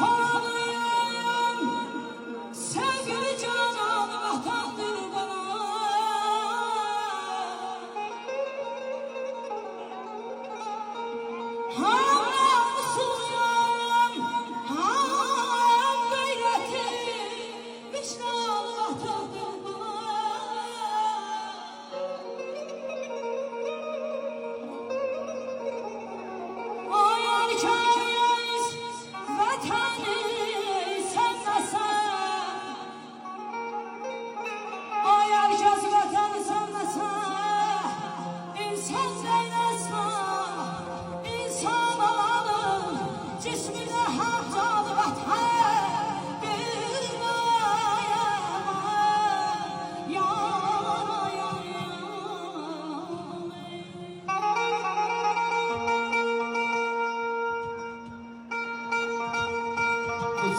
Hallelujah.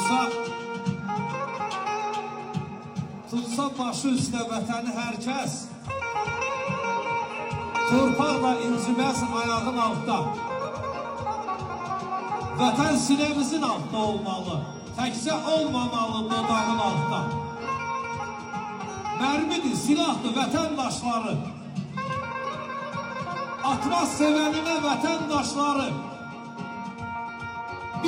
Olsa Tutsa başı üstə vətəni hər kəs. Torpaqla inciməz ayağın altda Vətən sinəmizin altda olmalı Təkcə olmamalı dodağın altda Mərmidir, silahdır vətəndaşları. Atmaz sevəninə vətəndaşları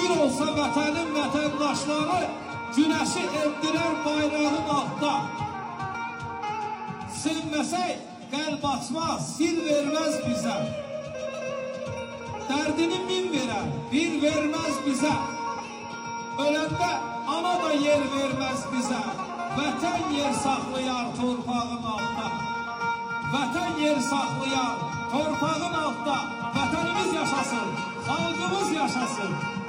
Bir olsa vətənin vətəndaşları Günəşi endirər bayrağın altda Sevməsək qəlb açmaz, sil verməz bizə. Dərdini min verər, bir verməz bizə. Öləndə ana da yer verməz bizə. Vətən yer saxlayar torpağın altda Vətən yer saxlayar torpağın altda Vətənimiz yaşasın, xalqımız yaşasın